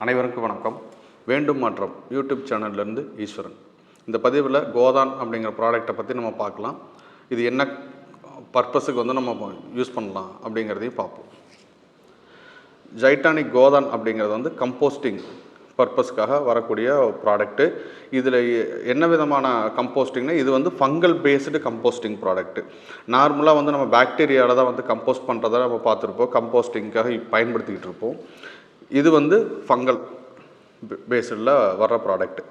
அனைவருக்கும் வணக்கம். வேண்டும் மாற்றம் யூடியூப் சேனல்லேருந்து ஈஸ்வரன். இந்த பதிவில் கோதான் அப்படிங்கிற ப்ராடக்ட்டை பற்றி நம்ம பார்க்கலாம். இது என்ன பர்பஸுக்கு வந்து நம்ம யூஸ் பண்ணலாம் அப்படிங்கிறதையும் பார்ப்போம். ஜைட்டானிக் கோதான் அப்படிங்கிறது வந்து கம்போஸ்டிங் பர்பஸ்க்காக வரக்கூடிய ப்ராடக்ட்டு இதில் என்ன விதமான கம்போஸ்டிங்னா இது வந்து ஃபங்கல் பேஸ்டு கம்போஸ்டிங் ப்ராடக்ட்டு நார்மலாக வந்து நம்ம பாக்டீரியாவில் தான் வந்து கம்போஸ்ட் பண்ணுறத நம்ம பார்த்துருப்போம். கம்போஸ்டிங்காக பயன்படுத்திக்கிட்டு இருப்போம். இது வந்து ஃபங்கல் பேஸ்டில் வர்ற ப்ராடக்ட்டு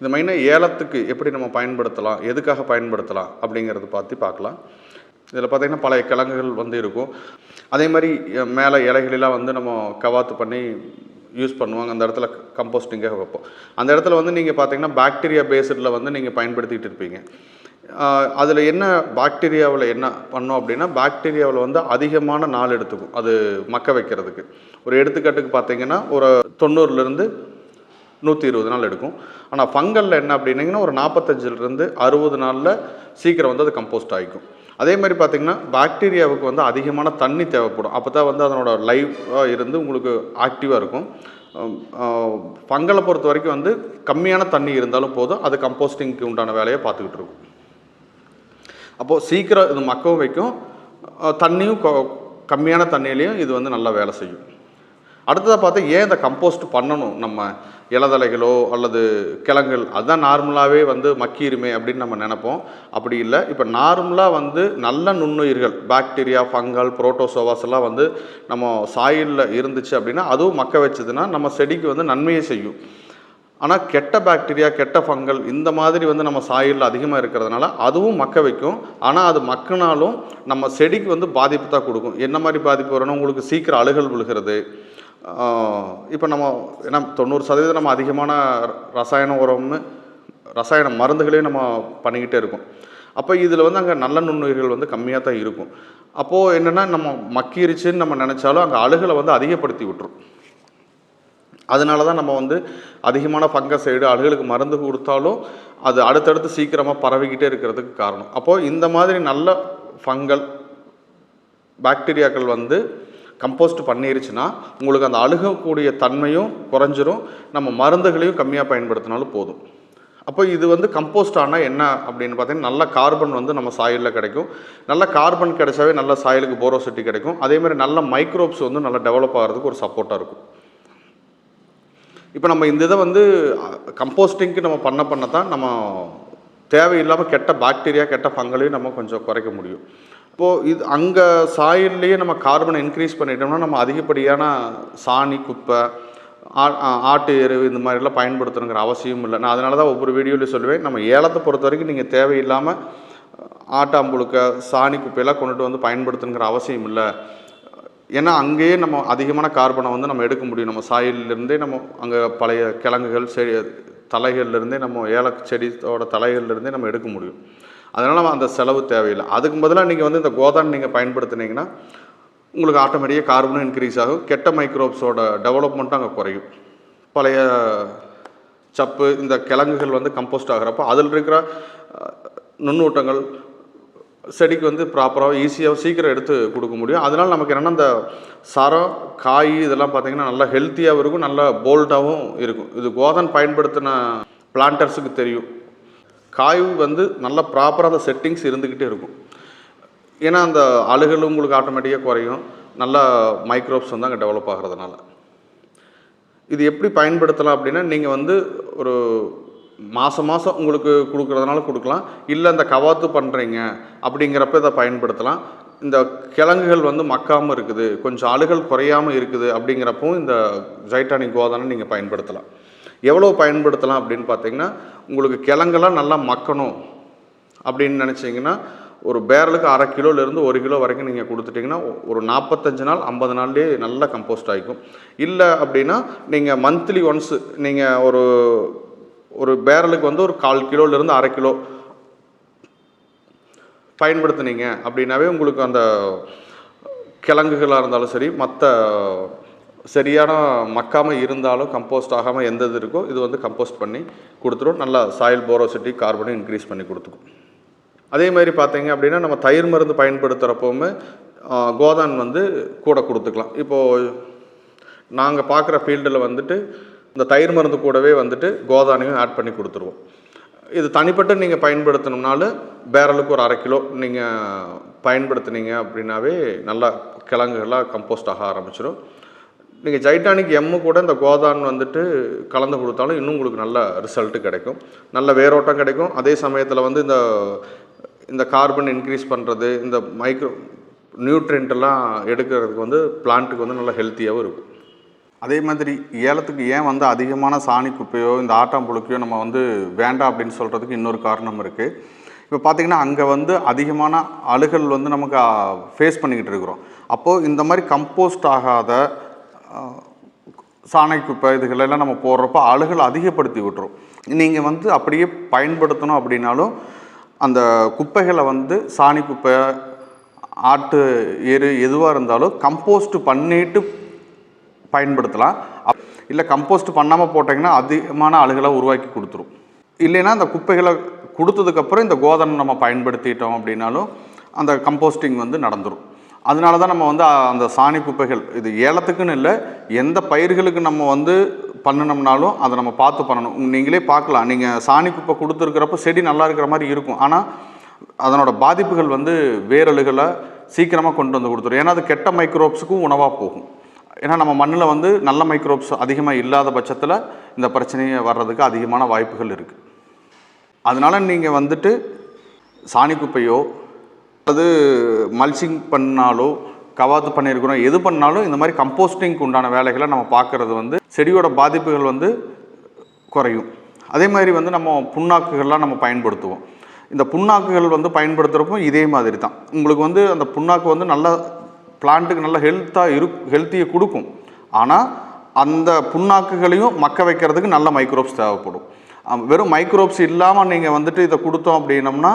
இது மெயினாக ஏலத்துக்கு எப்படி நம்ம பயன்படுத்தலாம் எதுக்காக பயன்படுத்தலாம் அப்படிங்கிறத பார்த்து பார்க்கலாம். இதில் பார்த்திங்கன்னா பழைய கிழங்குகள் வந்து இருக்கும். அதே மாதிரி மேலே இலைகளெல்லாம் வந்து நம்ம கவாத்து பண்ணி யூஸ் பண்ணுவாங்க. அந்த இடத்துல கம்போஸ்டிங்காக வைப்போம். அந்த இடத்துல வந்து நீங்கள் பார்த்தீங்கன்னா பாக்டீரியா பேஸ்டில் வந்து நீங்கள் பயன்படுத்திக்கிட்டு இருப்பீங்க. அதில் என்ன பாக்டீரியாவில் என்ன பண்ணோம் அப்படின்னா பாக்டீரியாவில் வந்து அதிகமான நாள் எடுத்துக்கும் அது மக்க வைக்கிறதுக்கு. ஒரு எடுத்துக்காட்டுக்கு பார்த்தீங்கன்னா ஒரு தொண்ணூறுலேருந்து நூற்றி இருபது நாள் எடுக்கும். ஆனால் ஃபங்கலில் என்ன அப்படின்னீங்கன்னா ஒரு நாற்பத்தஞ்சிலிருந்து அறுபது நாளில் சீக்கிரம் வந்து அது கம்போஸ்ட் ஆகிக்கும் அதே மாதிரி பார்த்திங்கன்னா பாக்டீரியாவுக்கு வந்து அதிகமான தண்ணி தேவைப்படும். அப்போ தான் வந்து அதனோட லைவாக இருந்து உங்களுக்கு ஆக்டிவாக இருக்கும். ஃபங்கலை பொறுத்த வரைக்கும் வந்து கம்மியான தண்ணி இருந்தாலும் போதும். அது கம்போஸ்டிங்க்கு உண்டான வேலையை பார்த்துக்கிட்டு இருக்கும். அப்போது சீக்கிரம் இது மக்கவும் வைக்கும். தண்ணியும் கொ- கம்மியான தண்ணியிலையும் இது வந்து நல்லா வேலை செய்யும். அடுத்ததாக பார்த்தா ஏன் இந்த கம்போஸ்ட் பண்ணணும்? நம்ம இலதலைகளோ அல்லது கிழங்குகள் அதுதான் நார்மலாகவே வந்து மக்கிருமே அப்படின்னு நம்ம நினைப்போம். அப்படி இல்லை. இப்போ நார்மலாக வந்து நல்ல நுண்ணுயிர்கள் பாக்டீரியா ஃபங்கல் புரோட்டோசோவாஸ் எல்லாம் வந்து நம்ம சாயிலில் இருந்துச்சு அப்படின்னா அதுவும் மக்க வச்சதுன்னா நம்ம செடிக்கு வந்து நன்மையை செய்யும். ஆனால் கெட்ட பாக்டீரியா கெட்ட ஃபங்கல் இந்த மாதிரி வந்து நம்ம சாயலில் அதிகமாக இருக்கிறதுனால அதுவும் மக்க வைக்கும். ஆனால் அது மக்கினாலும் நம்ம செடிக்கு வந்து பாதிப்பு தான் கொடுக்கும். என்ன மாதிரி பாதிப்பு வரும்னா உங்களுக்கு சீக்கிரம் அழுகல் விழுகிறது. இப்போ நம்ம ஏன்னா தொண்ணூறு சதவீதம் நம்ம அதிகமான ரசாயன உரம்னு ரசாயன மருந்துகளையும் நம்ம பண்ணிக்கிட்டே இருக்கோம். அப்போ இதில் வந்து அங்கே நல்ல நுண்ணுயிர்கள் வந்து கம்மியாக தான் இருக்கும். அப்போது என்னென்னா நம்ம மக்கிருச்சுன்னு நம்ம நினச்சாலும் அங்கே அழுகலை வந்து அதிகப்படுத்தி விட்டுரும். அதனால தான் நம்ம வந்து அதிகமான ஃபங்கஸ் சைடு அழுகலுக்கு மருந்து கொடுத்தாலும் அது அடுத்தடுத்து சீக்கிரமாக பரவிக்கிட்டே இருக்கிறதுக்கு காரணம். அப்போது இந்த மாதிரி நல்ல ஃபங்கல் பாக்டீரியாக்கள் வந்து கம்போஸ்ட் பண்ணிருச்சுன்னா உங்களுக்கு அந்த அழுகக்கூடிய தன்மையும் குறைஞ்சிரும். நம்ம மருந்துகளையும் கம்மியாக பயன்படுத்தினாலும் போதும். அப்போ இது வந்து கம்போஸ்ட் ஆனால் என்ன அப்படின்னு பார்த்தீங்கன்னா நல்ல கார்பன் வந்து நம்ம சாயிலில் கிடைக்கும். நல்ல கார்பன் கிடைச்சாவே நல்ல சாயிலுக்கு போரோசிட்டி கிடைக்கும். அதேமாதிரி நல்ல மைக்ரோப்ஸ் வந்து நல்லா டெவலப் ஆகிறதுக்கு ஒரு சப்போர்ட்டாக இருக்கும். இப்போ நம்ம இந்த இதை வந்து கம்போஸ்டிங்க்கு நம்ம பண்ண பண்ண தான் நம்ம தேவையில்லாமல் கெட்ட பாக்டீரியா கெட்ட பங்களையும் நம்ம கொஞ்சம் குறைக்க முடியும். இப்போது இது அங்கே சாயில்லையே நம்ம கார்பனை இன்க்ரீஸ் பண்ணிட்டோம்னா நம்ம அதிகப்படியான சாணி குப்பை ஆட்டு எரு இந்த மாதிரிலாம் பயன்படுத்தணுங்கிற அவசியம் இல்லை. நான் அதனால தான் ஒவ்வொரு வீடியோலையும் சொல்லுவேன். நம்ம ஏலத்தை பொறுத்த வரைக்கும் நீங்கள் தேவையில்லாமல் ஆட்டாம்புழுக்க சாணி குப்பையெல்லாம் கொண்டுட்டு வந்து பயன்படுத்தணுங்கிற அவசியம் இல்லை. ஏன்னா அங்கேயே நம்ம அதிகமான கார்பனை வந்து நம்ம எடுக்க முடியும். நம்ம சாயிலிருந்தே நம்ம அங்கே பழைய கிழங்குகள் செடி தலைகள்லேருந்தே நம்ம ஏல செடியோட தலைகள்லேருந்தே நம்ம எடுக்க முடியும். அதனால் நம்ம அந்த செலவு தேவையில்லை. அதுக்கு பதிலாக நீங்கள் வந்து இந்த கோதான் நீங்கள் பயன்படுத்துனீங்கன்னா உங்களுக்கு ஆட்டோமேட்டிக்காக கார்பனும் இன்க்ரீஸ் ஆகும். கெட்ட மைக்ரோப்ஸோட டெவலப்மெண்ட்டும் அங்கே குறையும். பழைய சப்பு இந்த கிழங்குகள் வந்து கம்போஸ்ட் ஆகிறப்போ அதில் இருக்கிற நுண்ணூட்டங்கள் செடிக்கு வந்து ப்ராப்பராக ஈஸியாக சீக்கிரம் எடுத்து கொடுக்க முடியும். அதனால் நமக்கு என்னென்னா இந்த சரம் காய் இதெல்லாம் பார்த்திங்கன்னா நல்லா ஹெல்த்தியாகவும் இருக்கும் நல்லா போல்டாகவும் இருக்கும். இது கோதன் பயன்படுத்தின பிளான்டர்ஸுக்கு தெரியும். காய் வந்து நல்ல ப்ராப்பராக அந்த செட்டிங்ஸ் இருந்துக்கிட்டே இருக்கும். ஏன்னா அந்த அழுகலும் உங்களுக்கு ஆட்டோமேட்டிக்காக குறையும். நல்ல மைக்ரோப்ஸ் வந்து அங்கே டெவலப் ஆகிறதுனால. இது எப்படி பயன்படுத்தலாம் அப்படின்னா நீங்கள் வந்து ஒரு மாதம் மாதம் உங்களுக்கு கொடுக்குறதுனால கொடுக்கலாம். இல்லை இந்த கவாத்து பண்ணுறீங்க அப்படிங்கிறப்ப இதை பயன்படுத்தலாம். இந்த கிழங்குகள் வந்து மக்காமல் இருக்குது. கொஞ்சம் அழுகல் குறையாமல் இருக்குது அப்படிங்கிறப்பவும் இந்த ஜைட்டானிக் கோதானை நீங்கள் பயன்படுத்தலாம். எவ்வளோ பயன்படுத்தலாம் அப்படின்னு பார்த்தீங்கன்னா உங்களுக்கு கிழங்கெல்லாம் நல்லா மக்கணும் அப்படின்னு நினச்சிங்கன்னா ஒரு பேரலுக்கு அரை கிலோலேருந்து ஒரு கிலோ வரைக்கும் நீங்கள் கொடுத்துட்டிங்கன்னா ஒரு நாற்பத்தஞ்சு நாள் ஐம்பது நாள்லேயே நல்லா கம்போஸ்ட் ஆகிக்கும் இல்லை அப்படின்னா நீங்கள் மந்த்லி ஒன்ஸு நீங்கள் ஒரு ஒரு பேரலுக்கு வந்து ஒரு கால் கிலோலேருந்து அரை கிலோ பயன்படுத்துனீங்க அப்படின்னாவே உங்களுக்கு அந்த கிழங்குகளாக இருந்தாலும் சரி மற்ற சரியான மக்காமல் இருந்தாலும் கம்போஸ்ட் ஆகாமல் எந்த இது இருக்கோ இது வந்து கம்போஸ்ட் பண்ணி கொடுத்துரும். நல்லா சாயில் போரோசிட்டி கார்பனை இன்க்ரீஸ் பண்ணி கொடுத்துக்கும். அதே மாதிரி பார்த்தீங்க அப்படின்னா நம்ம தயிர் மருந்து பயன்படுத்துகிறப்பவுமே கோதான் வந்து கூட கொடுத்துக்கலாம். இப்போது நாங்கள் பார்க்குற ஃபீல்டில் வந்துட்டு இந்த தயிர் மருந்து கூடவே வந்துட்டு கோதானையும் ஆட் பண்ணி கொடுத்துருவோம். இது தனிப்பட்ட நீங்கள் பயன்படுத்தணும்னாலும் பேரலுக்கு ஒரு அரை கிலோ நீங்கள் பயன்படுத்துனீங்க அப்படின்னாவே நல்லா கிழங்குகளாக கம்போஸ்ட் ஆக ஆரம்பிச்சிடும் நீங்கள் ஜைட்டானிக் எம்மு கூட இந்த கோதான் வந்துட்டு கலந்து கொடுத்தாலும் இன்னும் உங்களுக்கு நல்ல ரிசல்ட்டு கிடைக்கும். நல்ல வேரோட்டம் கிடைக்கும். அதே சமயத்தில் வந்து இந்த இந்த கார்பன் இன்க்ரீஸ் பண்ணுறது இந்த மைக்ரோ நியூட்ரியன்ட்டெல்லாம் எடுக்கிறதுக்கு வந்து பிளான்ட்டுக்கு வந்து நல்லா ஹெல்த்தியாகவும் இருக்கும். அதே மாதிரி ஏலத்துக்கு ஏன் வந்து அதிகமான சாணி குப்பையோ இந்த ஆட்டாம்புழுக்கையோ நம்ம வந்து வேண்டாம் அப்படின்னு சொல்கிறதுக்கு இன்னொரு காரணம் இருக்குது இப்போ பார்த்திங்கன்னா அங்கே வந்து அதிகமான அழுகல் வந்து நமக்கு ஃபேஸ் பண்ணிக்கிட்டு இருக்கிறோம். அப்போது இந்த மாதிரி கம்போஸ்ட் ஆகாத சாணை குப்பை இதுகளெல்லாம் நம்ம போடுறப்போ அழுகல் அதிகப்படுத்தி விட்டுரும். நீங்கள் வந்து அப்படியே பயன்படுத்தணும் அப்படின்னாலும் அந்த குப்பைகளை வந்து சாணி குப்பை ஆட்டு எரு எதுவாக இருந்தாலும் கம்போஸ்ட் பண்ணிட்டு பயன்படுத்தலாம். அப் இல்லை கம்போஸ்ட் பண்ணாமல் போட்டிங்கன்னா அதிகமான அழுகலை உருவாக்கி கொடுத்துரும். இல்லைன்னா அந்த குப்பைகளை கொடுத்ததுக்கப்புறம் இந்த கோதனை நம்ம பயன்படுத்திட்டோம் அப்படின்னாலும் அந்த கம்போஸ்டிங் வந்து நடந்துடும் அதனால தான் நம்ம வந்து அந்த சாணி குப்பைகள் இது ஏலத்துக்குன்னு இல்லை எந்த பயிர்களுக்கு நம்ம வந்து பண்ணினோம்னாலும் அதை நம்ம பார்த்து பண்ணணும். நீங்களே பார்க்கலாம். நீங்கள் சாணி குப்பை கொடுத்துருக்கிறப்ப செடி நல்லா இருக்கிற மாதிரி இருக்கும். ஆனால் அதனோட பாதிப்புகள் வந்து வேரலுகளை சீக்கிரமாக கொண்டு வந்து கொடுத்துரும். ஏன்னா அது கெட்ட மைக்ரோப்ஸுக்கும் உணவாக போகும். ஏன்னா நம்ம மண்ணில் வந்து நல்ல மைக்ரோப்ஸ் அதிகமாக இல்லாத பட்சத்தில் இந்த பிரச்சனையை வர்றதுக்கு அதிகமான வாய்ப்புகள் இருக்குது அதனால் நீங்கள் வந்துட்டு சாணி குப்பையோ அல்லது மல்ச்சிங் பண்ணாலோ கவாத்து பண்ணியிருக்கிறோம் எது பண்ணாலும் இந்த மாதிரி கம்போஸ்டிங்க்கு உண்டான வேலைகளை நம்ம பார்க்குறது வந்து செடியோட பாதிப்புகள் வந்து குறையும். அதே மாதிரி வந்து நம்ம புண்ணாக்குகள்லாம் நம்ம பயன்படுத்துவோம். இந்த புண்ணாக்குகள் வந்து பயன்படுத்துகிறப்போ இதே மாதிரி தான். உங்களுக்கு வந்து அந்த புண்ணாக்கு வந்து நல்லா பிளான்ட்டுக்கு நல்ல ஹெல்த்தாக இரு ஹெல்த்தியை கொடுக்கும். ஆனால் அந்த புண்ணாக்குகளையும் மக்க வைக்கிறதுக்கு நல்ல மைக்ரோப்ஸ் தேவைப்படும். வெறும் மைக்ரோப்ஸ் இல்லாமல் நீங்கள் வந்துட்டு இதை கொடுத்தோம் அப்படின்னம்னா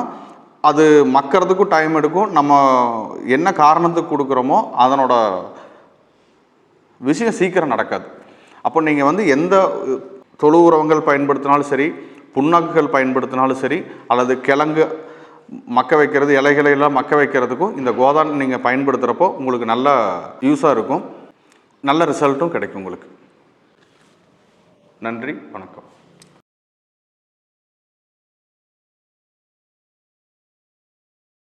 அது மக்கிறதுக்கும் டைம் எடுக்கும். நம்ம என்ன காரணத்துக்கு கொடுக்குறோமோ அதனோட விஷயம் சீக்கிரம் நடக்காது. அப்போ நீங்கள் வந்து எந்த தொழு உரங்கள் பயன்படுத்தினாலும் சரி புண்ணாக்குகள் பயன்படுத்தினாலும் சரி அல்லது கிழங்கு மக்க வைக்கிறது இலைகளை எல்லாம் மக்க வைக்கிறதுக்கும் இந்த கோதான் நீங்கள் பயன்படுத்துகிறப்போ உங்களுக்கு நல்ல யூஸாக இருக்கும். நல்ல ரிசல்ட்டும் கிடைக்கும் உங்களுக்கு. நன்றி வணக்கம்.